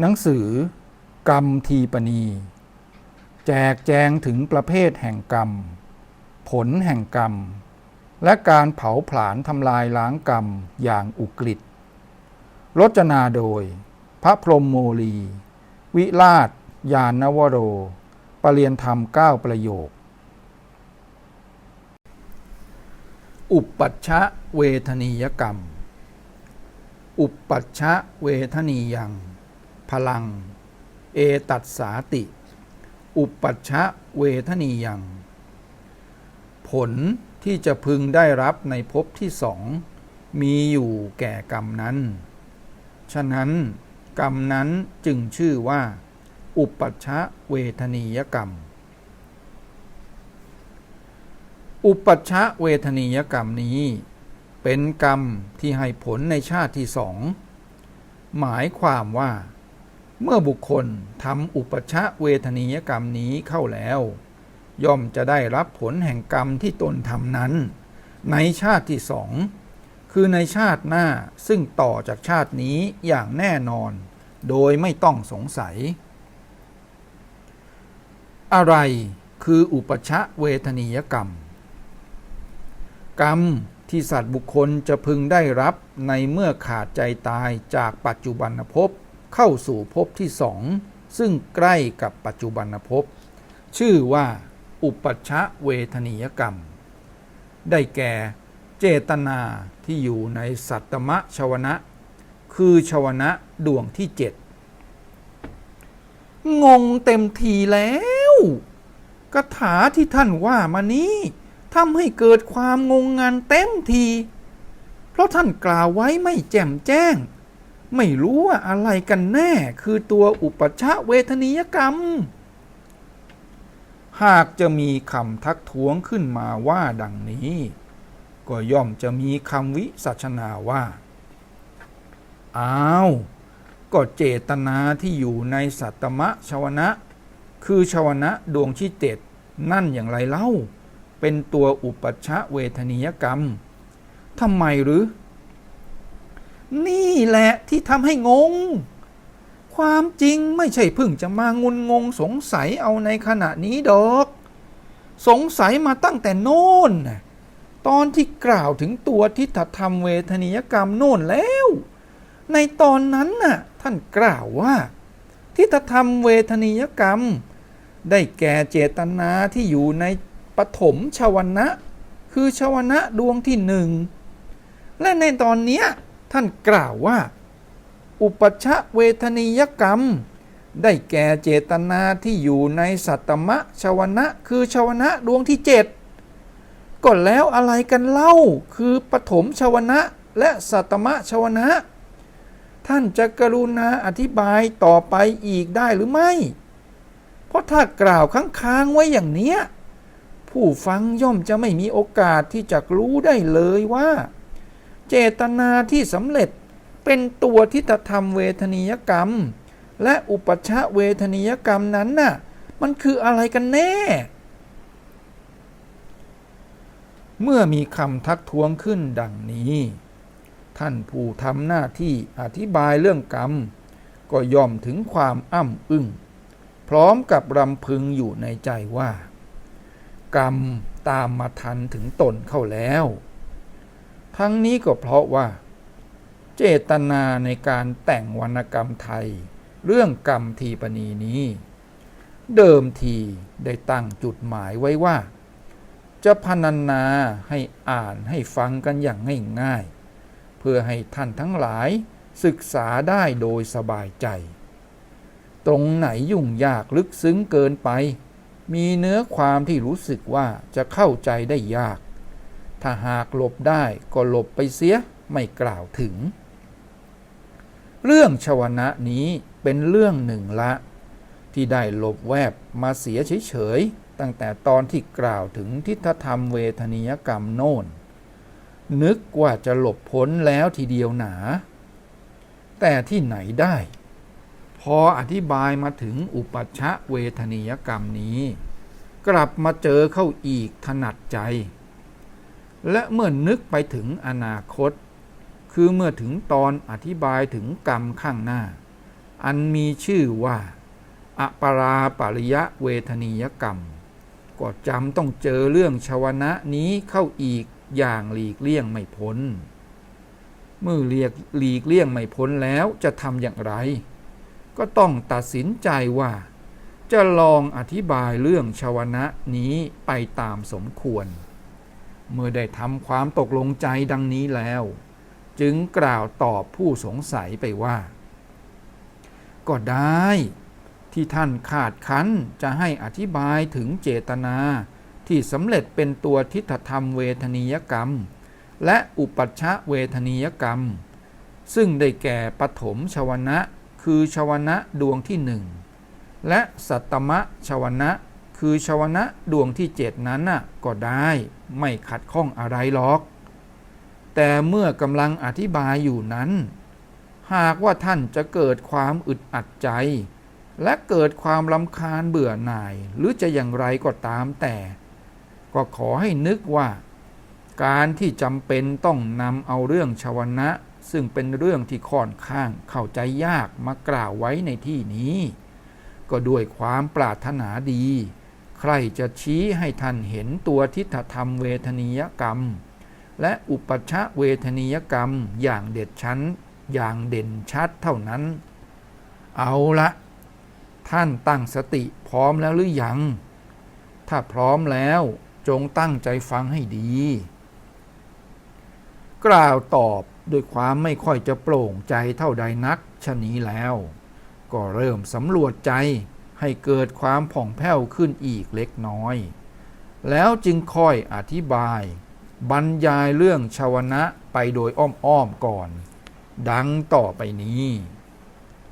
หนังสือกรรมทีปณี แจกแจงถึงประเภทแห่งกรรม ผลแห่งกรรม และการเผาผลาญทำลายล้างกรรมอย่างอุกฤษรจนาโดย พระพรหมโมลี วิราช ยานนวโร ปรเรียนธรรมเก้าประโยค อุปปัชชะเวทนียกรรม อุปปัชชะเวทนียัง พลัง เอตัสสาติ อุปัชชะเวทนียัง ผลที่จะพึงได้รับในภพที่สอง มีอยู่แก่กรรมนั้น ฉะนั้นกรรมนั้นจึงชื่อว่า อุปัชชะเวทนียกรรม อุปปัชชะเวทนียกรรมนี้เป็นกรรมที่ให้ผลในชาติที่สอง หมายความว่า เมื่อบุคคลทำอุปชะเวทนียกรรมนี้เข้าแล้ว ย่อมจะได้รับผลแห่งกรรมที่ตนทำนั้น ในชาติที่สองคือในชาติหน้าซึ่งต่อจากชาตินี้อย่างแน่นอน โดยไม่ต้องสงสัย อะไรคืออุปชะเวทนียกรรม กรรมที่สัตว์บุคคลจะพึงได้รับในเมื่อขาดใจตายจากปัจจุบันภพ เข้าสู่ภพที่สองซึ่งใกล้กับปัจจุบันภพชื่อว่า อุปชชะเวทนียกรรม ได้แก่เจตนาที่อยู่ในสัตตมะชวนะ คือชวนะดวงที่เจ็ดงงเต็มทีแล้วคาถาที่ท่านว่ามานี้ทำให้เกิดความงงงานเต็มที เพราะท่านกล่าวไว้ไม่แจ่มแจ้ง ไม่รู้ว่าอะไรกันแน่ คือตัวอุปชฌะเวทนียกรรม หากจะมีคำทักท้วงขึ้นมาว่าดังนี้ ก็ย่อมจะมีคำวิสัชนาว่า อ้าว ก็เจตนาที่อยู่ในสัตตมะชวนะ คือชวนะดวงที่เจ็ดนั่นอย่างไรเล่า เป็นตัวอุปชฌะเวทนียกรรมทำไมหรือ นี่แหละที่ทำให้งง ความจริงไม่ใช่เพิ่งจะมางุนงงสงสัยเอาในขณะนี้ดอก สงสัยมาตั้งแต่โน่นตอนที่กล่าวถึงตัวทิฏฐธรรมเวทนียกรรมโน่นแล้ว ในตอนนั้นน่ะท่านกล่าวว่า ทิฏฐธรรมเวทนียกรรม ได้แก่เจตนาที่อยู่ในปฐมชวนะ คือชวนะดวงที่หนึ่งและในตอนเนี้ย ท่านกล่าวว่า อุปชะเวทนียกรรม ได้แก่เจตนาที่อยู่ในสัตตมะชวนะคือชวนะดวงที่เจ็ดก็แล้วอะไรกันเล่าคือปฐมชวนะและสัตตมะชวนะ ท่านจะกรุณาอธิบายต่อไปอีกได้หรือไม่ เพราะถ้ากล่าวค้างๆไว้อย่างเนี้ยผู้ฟังย่อมจะไม่มีโอกาสที่จะรู้ได้เลยว่า เจตนาที่สำเร็จเป็นตัวทิฏฐธรรมเวทนียกรรม และอุปชฌะเวทนียกรรมนั้นน่ะมันคืออะไรกันแน่ เมื่อมีคำทักท้วงขึ้นดังนี้ ท่านผู้ทำหน้าที่อธิบายเรื่องกรรม ก็ยอมถึงความอ้ำอึ้งพร้อมกับรำพึงอยู่ในใจว่า กรรมตามมาทันถึงตนเข้าแล้ว ทั้งนี้ก็เพราะว่า เจตนาในการแต่งวรรณกรรมไทย เรื่องกรรมทีปณีนี้ เดิมทีได้ตั้งจุดหมายไว้ว่า จะพนันนาให้อ่านให้ฟังกันอย่างง่ายๆเพื่อให้ท่านทั้งหลายศึกษาได้โดยสบายใจ ตรงไหนยุ่งยากลึกซึ้งเกินไป มีเนื้อความที่รู้สึกว่าจะเข้าใจได้ยาก ถ้าหากหลบได้ก็หลบไปเสียไม่กล่าวถึง เรื่องชวนะนี้เป็นเรื่องหนึ่งละ ที่ได้หลบแวบมาเสียเฉยๆตั้งแต่ตอนที่กล่าวถึงทิฏฐธรรมเวทนียกรรมโน่น นึกว่าจะหลบพ้นแล้วทีเดียวหนา แต่ที่ไหนได้ พออธิบายมาถึงอุปัชชะเวทนียกรรมนี้ กลับมาเจอเข้าอีกถนัดใจ และเมื่อนนึกไปถึงอนาคต คือเมื่อถึงตอนอธิบายถึงกรรมข้างหน้า อันมีชื่อว่าอปราปริยะเวทนียกรรม ก็จำต้องเจอเรื่องชวนะนี้เข้าอีกอย่างหลีกเลี่ยงไม่พ้น เมื่อเรียกหลีกเลี่ยงไม่พ้นแล้วจะทำอย่างไร ก็ต้องตัดสินใจว่า จะลองอธิบายเรื่องชวนะนี้ไปตามสมควร เมื่อได้ทำความตกลงใจดังนี้แล้ว จึงกล่าวตอบผู้สงสัยไปว่า ก็ได้ที่ท่านขาดคันจะให้อธิบายถึงเจตนาที่สำเร็จเป็นตัวทิฏฐธรรมเวทนียกรรม และอุปัชชะเวทนียกรรม ซึ่งได้แก่ปฐมชวนะคือชวนะดวงที่หนึ่งและสัตตมะชวนะ คือชวนะดวงที่เจ็ดนั้นน่ะก็ได้ไม่ขัดข้องอะไรหรอก แต่เมื่อกำลังอธิบายอยู่นั้น หากว่าท่านจะเกิดความอึดอัดใจ และเกิดความลำคาญเบื่อหน่ายหรือจะอย่างไรก็ตามแต่ ก็ขอให้นึกว่า การที่จำเป็นต้องนำเอาเรื่องชวนะ ซึ่งเป็นเรื่องที่ค่อนข้างเข้าใจยากมากล่าวไว้ในที่นี้ก็ด้วยความปรารถนาดี ใครจะชี้ให้ท่านเห็นตัวทิฏฐธรรมเวทนียกรรม และอุปชะเวทนียกรรมอย่างเด็ดชั้นอย่างเด่นชัดเท่านั้น เอาละท่านตั้งสติพร้อมแล้วหรือยัง ถ้าพร้อมแล้วจงตั้งใจฟังให้ดี กล่าวตอบด้วยความไม่ค่อยจะโปร่งใจเท่าใดนักชะนี้แล้ว ก็เริ่มสำรวจใจ ให้เกิดความผ่องแผ้วขึ้นอีกเล็กน้อย แล้วจึงค่อยอธิบาย บรรยายเรื่องชาวนะไปโดยอ้อมๆก่อน ดังต่อไปนี้